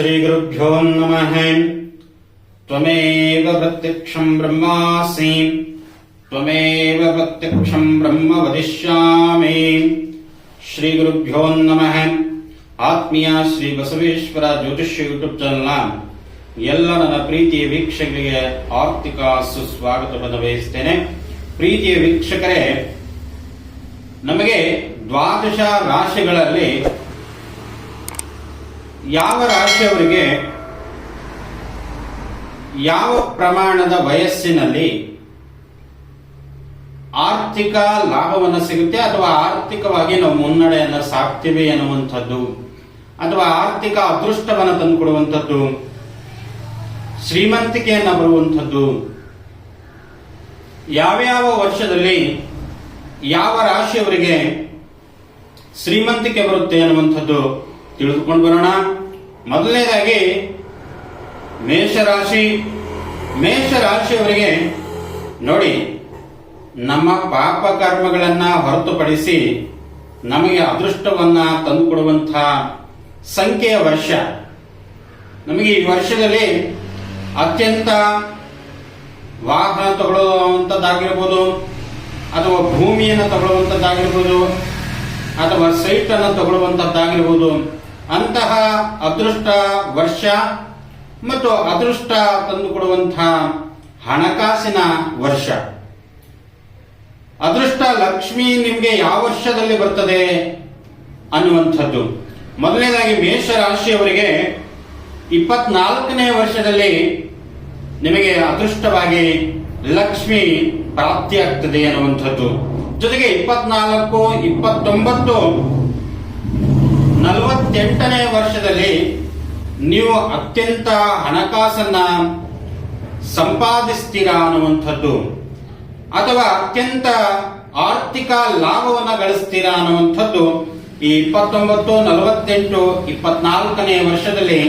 श्रीगुरुभ्यो नमः त्वमेव प्रत्यक्षम् ब्रह्मासि त्वमेव प्रत्यक्षम् ब्रह्म वदिष्यामि ಶ್ರೀಗುರುಭ್ಯೋ ನಮಃ ಆತ್ಮೀಯ ಶ್ರೀ ಬಸವೇಶ್ವರ ಜ್ಯೋತಿಷ್ಯ ಯೂಟ್ಯೂಬ್ ಚಾನಲ್ನ ಎಲ್ಲ ನನ್ನ ಪ್ರೀತಿಯ ವೀಕ್ಷಕರಿಗೆ ಆರ್ಥಿಕ ಸುಸ್ವಾಗತವನ್ನು ಬಯಸ್ತೇನೆ ಪ್ರೀತಿಯ ವೀಕ್ಷಕರೇ ನಮಗೆ ದ್ವಾದಶ ರಾಶಿಗಳಲ್ಲಿ ಯಾವ ರಾಶಿಯವರಿಗೆ ಯಾವ ಪ್ರಮಾಣದ ವಯಸ್ಸಿನಲ್ಲಿ ಆರ್ಥಿಕ ಲಾಭವನ್ನು ಸಿಗುತ್ತೆ ಅಥವಾ ಆರ್ಥಿಕವಾಗಿ ನಾವು ಮುನ್ನಡೆಯನ್ನು ಸಾಕ್ತೀವಿ ಎನ್ನುವಂಥದ್ದು, ಅಥವಾ ಆರ್ಥಿಕ ಅದೃಷ್ಟವನ್ನು ತಂದುಕೊಡುವಂಥದ್ದು, ಶ್ರೀಮಂತಿಕೆಯನ್ನು ಬರುವಂಥದ್ದು, ಯಾವ್ಯಾವ ವರ್ಷದಲ್ಲಿ ಯಾವ ರಾಶಿಯವರಿಗೆ ಶ್ರೀಮಂತಿಕೆ ಬರುತ್ತೆ ಅನ್ನುವಂಥದ್ದು ತಿಳಿದುಕೊಂಡು ಬರೋಣ. ಮೊದಲನೇದಾಗಿ, ಮೇಷರಾಶಿ, ಮೇಷರಾಶಿಯವರಿಗೆ ನೋಡಿ, ನಮ್ಮ ಪಾಪ ಕರ್ಮಗಳನ್ನ ಹೊರತುಪಡಿಸಿ ನಮಗೆ ಅದೃಷ್ಟವನ್ನ ತಂದುಕೊಡುವಂಥ ಸಂಖ್ಯೆಯ ವರ್ಷ. ನಮಗೆ ಈ ವರ್ಷದಲ್ಲಿ ಅತ್ಯಂತ ವಾಹನ ತಗೊಳ್ಳುವಂಥದ್ದಾಗಿರ್ಬೋದು, ಅಥವಾ ಭೂಮಿಯನ್ನು ತಗೊಳ್ಳುವಂಥದ್ದಾಗಿರ್ಬೋದು, ಅಥವಾ ಸೈಟನ್ನು ತಗೊಳ್ಳುವಂಥದ್ದಾಗಿರ್ಬೋದು. ಅಂತಹ ಅದೃಷ್ಟ ವರ್ಷ ಮತ್ತು ಅದೃಷ್ಟ ತಂದುಕೊಡುವಂತಹ ಹಣಕಾಸಿನ ವರ್ಷ. ಅದೃಷ್ಟ ಲಕ್ಷ್ಮಿ ನಿಮಗೆ ಯಾವ ವರ್ಷದಲ್ಲಿ ಬರ್ತದೆ ಅನ್ನುವಂಥದ್ದು. ಮೊದಲನೇದಾಗಿ ಮೇಷ ರಾಶಿಯವರಿಗೆ ಇಪ್ಪತ್ನಾಲ್ಕನೇ ವರ್ಷದಲ್ಲಿ ನಿಮಗೆ ಅದೃಷ್ಟವಾಗಿ ಲಕ್ಷ್ಮಿ ಪ್ರಾಪ್ತಿಯಾಗ್ತದೆ ಅನ್ನುವಂಥದ್ದು. ಜೊತೆಗೆ ಇಪ್ಪತ್ನಾಲ್ಕು, ಇಪ್ಪತ್ತೊಂಬತ್ತು ನಲವತ್ತೆಂಟನೇ ವರ್ಷದಲ್ಲಿ ನೀವು ಅತ್ಯಂತ ಹಣಕಾಸನ್ನ ಸಂಪಾದಿಸ್ತೀರಾ ಅನ್ನುವಂಥದ್ದು, ಅಥವಾ ಅತ್ಯಂತ ಆರ್ಥಿಕ ಲಾಭವನ್ನು ಗಳಿಸ್ತೀರಾ ಅನ್ನುವಂಥದ್ದು, ಈ ಇಪ್ಪತ್ತೊಂಬತ್ತು, ನಲವತ್ತೆಂಟು, ಇಪ್ಪತ್ನಾಲ್ಕನೇ ವರ್ಷದಲ್ಲಿ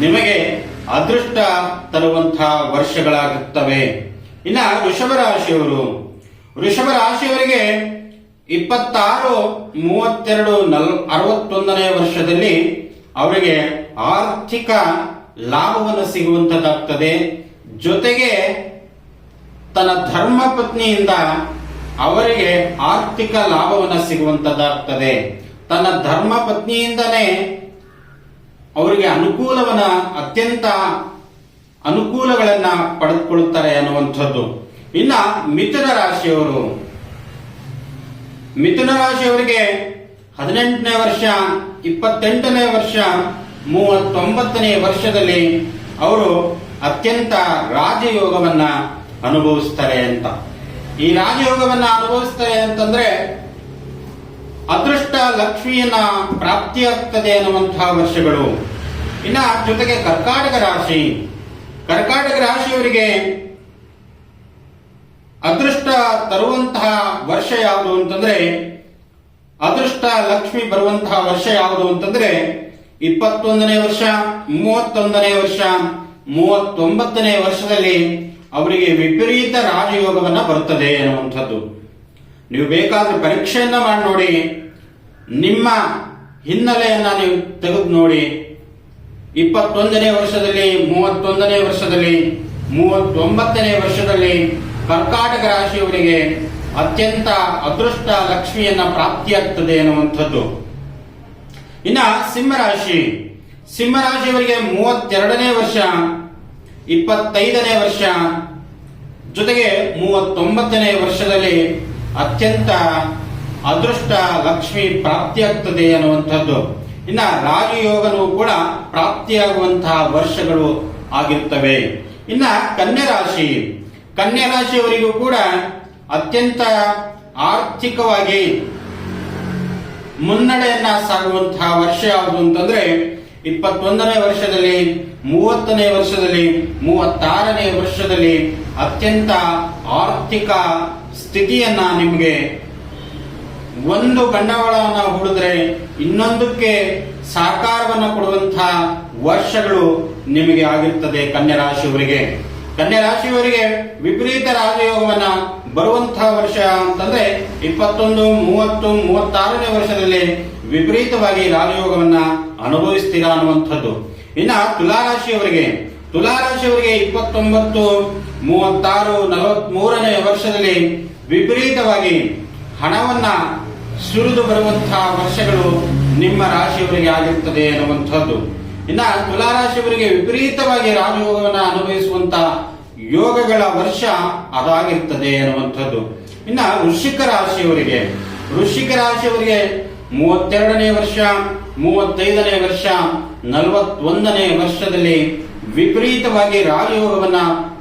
ನಿಮಗೆ ಅದೃಷ್ಟ ತರುವಂತಹ ವರ್ಷಗಳಾಗುತ್ತವೆ. ಇನ್ನ ವೃಷಭ ರಾಶಿಯವರು, ವೃಷಭ ರಾಶಿಯವರಿಗೆ ಇಪ್ಪತ್ತಾರು, ಮೂವತ್ತೆರಡು, ನಲ್, ಅರವತ್ತೊಂದನೇ ವರ್ಷದಲ್ಲಿ ಅವರಿಗೆ ಆರ್ಥಿಕ ಲಾಭವನ್ನು ಸಿಗುವಂತದ್ದಾಗ್ತದೆ. ಜೊತೆಗೆ ತನ್ನ ಧರ್ಮ ಪತ್ನಿಯಿಂದ ಅವರಿಗೆ ಆರ್ಥಿಕ ಲಾಭವನ್ನು ಸಿಗುವಂತದ್ದಾಗ್ತದೆ. ತನ್ನ ಧರ್ಮ ಪತ್ನಿಯಿಂದನೇ ಅವರಿಗೆ ಅನುಕೂಲವನ್ನ, ಅತ್ಯಂತ ಅನುಕೂಲಗಳನ್ನ ಪಡೆದುಕೊಳ್ಳುತ್ತಾರೆ ಅನ್ನುವಂಥದ್ದು. ಇನ್ನ ಮಿಥುನ ರಾಶಿಯವರು ಮಿಥುನ ರಾಶಿಯವರಿಗೆ ಹದಿನೆಂಟನೇ ವರ್ಷ, ಇಪ್ಪತ್ತೆಂಟನೇ ವರ್ಷ, ಮೂವತ್ತೊಂಬತ್ತನೇ ವರ್ಷದಲ್ಲಿ ಅವರು ಅತ್ಯಂತ ರಾಜಯೋಗವನ್ನ ಅನುಭವಿಸ್ತಾರೆ ಅಂತ. ಈ ರಾಜಯೋಗವನ್ನ ಅನುಭವಿಸ್ತಾರೆ ಅಂತಂದ್ರೆ ಅದೃಷ್ಟ ಲಕ್ಷ್ಮಿಯನ್ನ ಪ್ರಾಪ್ತಿಯಾಗ್ತದೆ ಅನ್ನುವಂತಹ ವರ್ಷಗಳು. ಇನ್ನ ಜೊತೆಗೆ ಕರ್ಕಾಟಕ ರಾಶಿ. ಕರ್ಕಾಟಕ ರಾಶಿಯವರಿಗೆ ಅದೃಷ್ಟ ತರುವಂತಹ ವರ್ಷ ಯಾವುದು ಅಂತಂದ್ರೆ, ಅದೃಷ್ಟ ಲಕ್ಷ್ಮಿ ಬರುವಂತಹ ವರ್ಷ ಯಾವುದು ಅಂತಂದ್ರೆ, ಇಪ್ಪತ್ತೊಂದನೇ ವರ್ಷ, ಮೂವತ್ತೊಂದನೇ ವರ್ಷ, ಮೂವತ್ತೊಂಬತ್ತನೇ ವರ್ಷದಲ್ಲಿ ಅವರಿಗೆ ವಿಪರೀತ ರಾಜಯೋಗವನ್ನ ಬರುತ್ತದೆ ಅನ್ನುವಂಥದ್ದು ನೀವು ಬೇಕಾದ್ರೆ ಪರೀಕ್ಷೆಯನ್ನ ಮಾಡಿ ನೋಡಿ. ನಿಮ್ಮ ಹಿನ್ನೆಲೆಯನ್ನ ನೀವು ತೆಗೆದು ನೋಡಿ. ಇಪ್ಪತ್ತೊಂದನೇ ವರ್ಷದಲ್ಲಿ, ಮೂವತ್ತೊಂದನೇ ವರ್ಷದಲ್ಲಿ, ಮೂವತ್ತೊಂಬತ್ತನೇ ವರ್ಷದಲ್ಲಿ ಕರ್ಕಾಟಕ ರಾಶಿಯವರಿಗೆ ಅತ್ಯಂತ ಅದೃಷ್ಟ ಲಕ್ಷ್ಮಿಯನ್ನ ಪ್ರಾಪ್ತಿಯಾಗ್ತದೆ ಅನ್ನುವಂಥದ್ದು ಇನ್ನ ಸಿಂಹರಾಶಿ ಸಿಂಹರಾಶಿಯವರಿಗೆ ಮೂವತ್ತೆರಡನೇ ವರ್ಷ, ಇಪ್ಪತ್ತೈದನೇ ವರ್ಷ, ಜೊತೆಗೆ ಮೂವತ್ತೊಂಬತ್ತನೇ ವರ್ಷದಲ್ಲಿ ಅತ್ಯಂತ ಅದೃಷ್ಟ ಲಕ್ಷ್ಮಿ ಪ್ರಾಪ್ತಿಯಾಗ್ತದೆ ಅನ್ನುವಂಥದ್ದು ಇನ್ನ ರಾಜಯೋಗನು ಕೂಡ ಪ್ರಾಪ್ತಿಯಾಗುವಂತಹ ವರ್ಷಗಳು ಆಗಿರ್ತವೆ. ಇನ್ನ ಕನ್ಯಾ ರಾಶಿ. ಕನ್ಯಾ ರಾಶಿಯವರಿಗೂ ಕೂಡ ಅತ್ಯಂತ ಆರ್ಥಿಕವಾಗಿ ಮುನ್ನಡೆಯನ್ನ ಸಾಗುವಂತಹ ವರ್ಷ ಯಾವುದು ಅಂತಂದ್ರೆ ಇಪ್ಪತ್ತೊಂದನೇ ವರ್ಷದಲ್ಲಿ, ಮೂವತ್ತನೇ ವರ್ಷದಲ್ಲಿ, ಮೂವತ್ತಾರನೇ ವರ್ಷದಲ್ಲಿ ಅತ್ಯಂತ ಆರ್ಥಿಕ ಸ್ಥಿತಿಯನ್ನ ನಿಮಗೆ ಒಂದು ಬಂಡವಾಳವನ್ನ ಹೂಡಿದ್ರೆ ಇನ್ನೊಂದಕ್ಕೆ ಸಾಕಾರವನ್ನು ಕೊಡುವಂತಹ ವರ್ಷಗಳು ನಿಮಗೆ ಆಗಿರ್ತದೆ ಕನ್ಯಾ ರಾಶಿಯವರಿಗೆ ಕನ್ಯಾ ರಾಶಿಯವರಿಗೆ ವಿಪರೀತ ರಾಜಯೋಗವನ್ನ ಬರುವಂತಹ ವರ್ಷ ಅಂತಂದ್ರೆ ಇಪ್ಪತ್ತೊಂದು, ಮೂವತ್ತು, ಮೂವತ್ತಾರನೇ ವರ್ಷದಲ್ಲಿ ವಿಪರೀತವಾಗಿ ರಾಜಯೋಗವನ್ನ ಅನುಭವಿಸ್ತೀರಾ ಅನ್ನುವಂಥದ್ದು. ಇನ್ನ ತುಲಾರಾಶಿಯವರಿಗೆ ತುಲಾರಾಶಿಯವರಿಗೆ ಇಪ್ಪತ್ತೊಂಬತ್ತು, ಮೂವತ್ತಾರು ನಲವತ್ತ್ ಮೂರನೇ ವರ್ಷದಲ್ಲಿ ವಿಪರೀತವಾಗಿ ಹಣವನ್ನ ಸುರಿದು ಬರುವಂತಹ ವರ್ಷಗಳು ನಿಮ್ಮ ರಾಶಿಯವರಿಗೆ ಆಗಿರುತ್ತದೆ ಅನ್ನುವಂಥದ್ದು. ಇನ್ನ ತುಲಾರಾಶಿಯವರಿಗೆ ವಿಪರೀತವಾಗಿ ರಾಜಯೋಗವನ್ನು ಅನುಭವಿಸುವಂತ ಯೋಗಗಳ ವರ್ಷ ಅದಾಗಿರ್ತದೆ ಅನ್ನುವಂಥದ್ದು. ಇನ್ನ ವೃಶ್ಚಿಕ ರಾಶಿಯವರಿಗೆ ವೃಶ್ಚಿಕ ರಾಶಿಯವರಿಗೆ ಮೂವತ್ತೆರಡನೇ ವರ್ಷ, ಮೂವತ್ತೈದನೇ ವರ್ಷ, ನಲವತ್ತೊಂದನೇ ವರ್ಷದಲ್ಲಿ ವಿಪರೀತವಾಗಿ ರಾಜಯೋಗವನ್ನ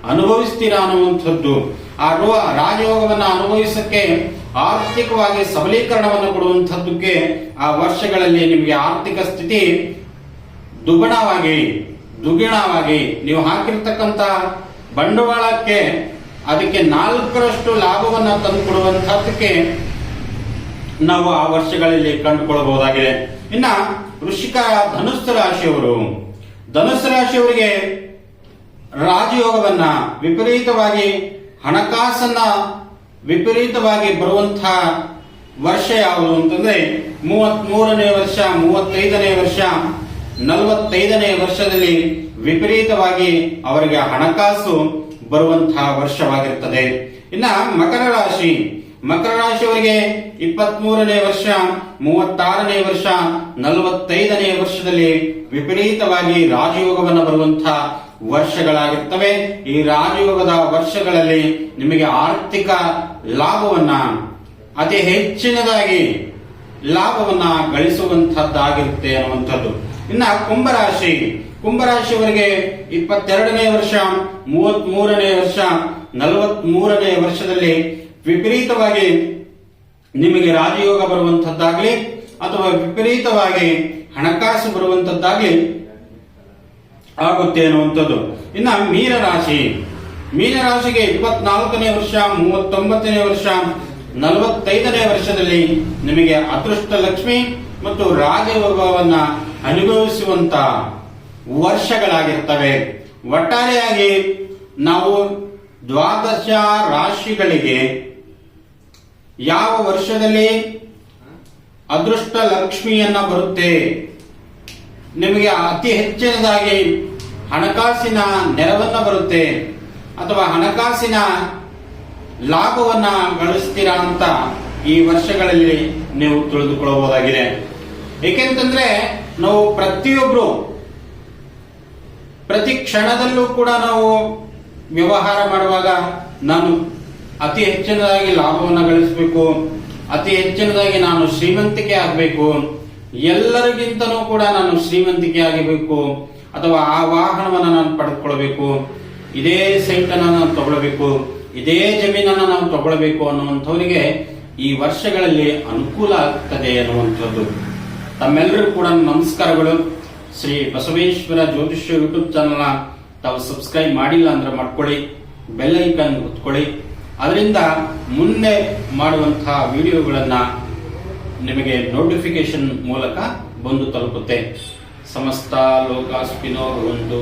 ಅನುಭವಿಸ್ತೀರಾ ಅನ್ನುವಂಥದ್ದು. ಆ ರಾಜಯೋಗವನ್ನ ಅನುಭವಿಸಕ್ಕೆ ಆರ್ಥಿಕವಾಗಿ ಸಬಲೀಕರಣವನ್ನು ಕೊಡುವಂಥದ್ದಕ್ಕೆ ಆ ವರ್ಷಗಳಲ್ಲಿ ನಿಮಗೆ ಆರ್ಥಿಕ ಸ್ಥಿತಿ ದುಗುಣವಾಗಿ, ದುಗಿಣವಾಗಿ, ನೀವು ಹಾಕಿರ್ತಕ್ಕಂತ ಬಂಡವಾಳಕ್ಕೆ ಅದಕ್ಕೆ ನಾಲ್ಕರಷ್ಟು ಲಾಭವನ್ನ ತಂದುಕೊಡುವಂತಹದ್ದಕ್ಕೆ ನಾವು ಆ ವರ್ಷಗಳಲ್ಲಿ ಕಂಡುಕೊಳ್ಳಬಹುದಾಗಿದೆ. ಇನ್ನ ವೃಶ್ಚಿಕ ಧನುಸ್ಸು ರಾಶಿಯವರು, ಧನುಸ್ಸು ರಾಶಿಯವರಿಗೆ ರಾಜಯೋಗವನ್ನ ವಿಪರೀತವಾಗಿ, ಹಣಕಾಸನ್ನ ವಿಪರೀತವಾಗಿ ಬರುವಂತಹ ವರ್ಷ ಯಾವುದು ಅಂತಂದ್ರೆ ಮೂವತ್ತ್ ಮೂರನೇ ವರ್ಷ, ಮೂವತ್ತೈದನೇ ವರ್ಷ ನಲವತ್ತೈದನೇ ವರ್ಷದಲ್ಲಿ ವಿಪರೀತವಾಗಿ ಅವರಿಗೆ ಹಣಕಾಸು ಬರುವಂತಹ ವರ್ಷವಾಗಿರುತ್ತದೆ. ಇನ್ನ ಮಕರ ರಾಶಿ. ಮಕರ ರಾಶಿಯವರಿಗೆ ಇಪ್ಪತ್ತ್ ಮೂರನೇ ವರ್ಷ, ಮೂವತ್ತಾರನೇ ವರ್ಷ, ನಲವತ್ತೈದನೇ ವರ್ಷದಲ್ಲಿ ವಿಪರೀತವಾಗಿ ರಾಜಯೋಗವನ್ನು ಬರುವಂತಹ ವರ್ಷಗಳಾಗಿರ್ತವೆ. ಈ ರಾಜಯೋಗದ ವರ್ಷಗಳಲ್ಲಿ ನಿಮಗೆ ಆರ್ಥಿಕ ಲಾಭವನ್ನ ಅತಿ ಹೆಚ್ಚಿನದಾಗಿ ಲಾಭವನ್ನ ಗಳಿಸುವಂತಹದ್ದಾಗಿರುತ್ತೆ ಅನ್ನುವಂಥದ್ದು. ಇನ್ನ ಕುಂಭರಾಶಿ. ಕುಂಭರಾಶಿಯವರಿಗೆ ಇಪ್ಪತ್ತೆರಡನೇ ವರ್ಷ ಮೂವತ್ ಮೂರನೇ ವರ್ಷ ನಲವತ್ ಮೂರನೇ ವರ್ಷದಲ್ಲಿ ವಿಪರೀತವಾಗಿ ನಿಮಗೆ ರಾಜಯೋಗ ಬರುವಂತದ್ದಾಗ್ಲಿ ಅಥವಾ ವಿಪರೀತವಾಗಿ ಹಣಕಾಸು ಬರುವಂತದ್ದಾಗ್ಲಿ ಆಗುತ್ತೆ ಅನ್ನುವಂಥದ್ದು. ಇನ್ನ ಮೀನರಾಶಿ. ಮೀನರಾಶಿಗೆ ಇಪ್ಪತ್ನಾಲ್ಕನೇ ವರ್ಷ, ಮೂವತ್ತೊಂಬತ್ತನೇ ವರ್ಷ, ನಲವತ್ತೈದನೇ ವರ್ಷದಲ್ಲಿ ನಿಮಗೆ ಅದೃಷ್ಟ ಲಕ್ಷ್ಮಿ. ಮತ್ತು ರಾಜಯೋಗವನ್ನ ಅನುಭವಿಸುವಂತ ವರ್ಷಗಳಾಗಿರ್ತವೆ. ಒಟ್ಟಾರೆಯಾಗಿ ನಾವು ದ್ವಾದಶ ರಾಶಿಗಳಿಗೆ ಯಾವ ವರ್ಷದಲ್ಲಿ ಅದೃಷ್ಟ ಲಕ್ಷ್ಮಿಯನ್ನ ಬರುತ್ತೆ? ನಿಮಗೆ ಅತಿ ಹೆಚ್ಚಿನದಾಗಿ ಹಣಕಾಸಿನ ನೆರವನ್ನ ಬರುತ್ತೆ ಅಥವಾ ಹಣಕಾಸಿನ ಲಾಭವನ್ನ ಗಳಿಸ್ತೀರಾ ಅಂತ ಈ ವರ್ಷಗಳಲ್ಲಿ ನೀವು ತಿಳಿದುಕೊಳ್ಳಬಹುದಾಗಿದೆ. ಏಕೆಂತಂದ್ರೆ ನಾವು ಪ್ರತಿಯೊಬ್ರು ಪ್ರತಿ ಕ್ಷಣದಲ್ಲೂ ಕೂಡ ನಾವು ವ್ಯವಹಾರ ಮಾಡುವಾಗ ನಾನು ಅತಿ ಹೆಚ್ಚಿನದಾಗಿ ಲಾಭವನ್ನು ಗಳಿಸಬೇಕು, ಅತಿ ಹೆಚ್ಚಿನದಾಗಿ ನಾನು ಶ್ರೀಮಂತಿಕೆ ಆಗಬೇಕು, ಎಲ್ಲರಿಗಿಂತನೂ ಕೂಡ ನಾನು ಶ್ರೀಮಂತಿಕೆ ಆಗಬೇಕು ಅಥವಾ ಆ ವಾಹನವನ್ನು ನಾನು ಪಡೆದುಕೊಳ್ಬೇಕು ಇದೇ ಸೈಟನ್ನು ನಾನು ತಗೊಳ್ಬೇಕು, ಇದೇ ಜಮೀನನ್ನ ನಾವು ತಗೊಳ್ಬೇಕು ಅನ್ನುವಂಥವರಿಗೆ ಈ ವರ್ಷಗಳಲ್ಲಿ ಅನುಕೂಲ ಆಗ್ತದೆ ಅನ್ನುವಂಥದ್ದು. ತಮ್ಮೆಲ್ಲರಿಗೂ ಕೂಡ ನಮಸ್ಕಾರಗಳು. ಶ್ರೀ ಬಸವೇಶ್ವರ ಜ್ಯೋತಿಷ್ಯ ಯೂಟ್ಯೂಬ್ ಚಾನಲ್ನ ತಾವು ಸಬ್ಸ್ಕ್ರೈಬ್ ಮಾಡಿಲ್ಲ ಅಂದ್ರೆ ಮಾಡ್ಕೊಳ್ಳಿ, ಬೆಲ್ ಐಕನ್ ಒತ್ಕೊಳ್ಳಿ. ಅದರಿಂದ ಮುಂದೆ ಮಾಡುವಂತಹ ವಿಡಿಯೋಗಳನ್ನ ನಿಮಗೆ ನೋಟಿಫಿಕೇಶನ್ ಮೂಲಕ ಬಂದು ತಲುಪುತ್ತೆ. ಸಮಸ್ತ ಲೋಕ ಸ್ಪಿನೋ ಭವಂತು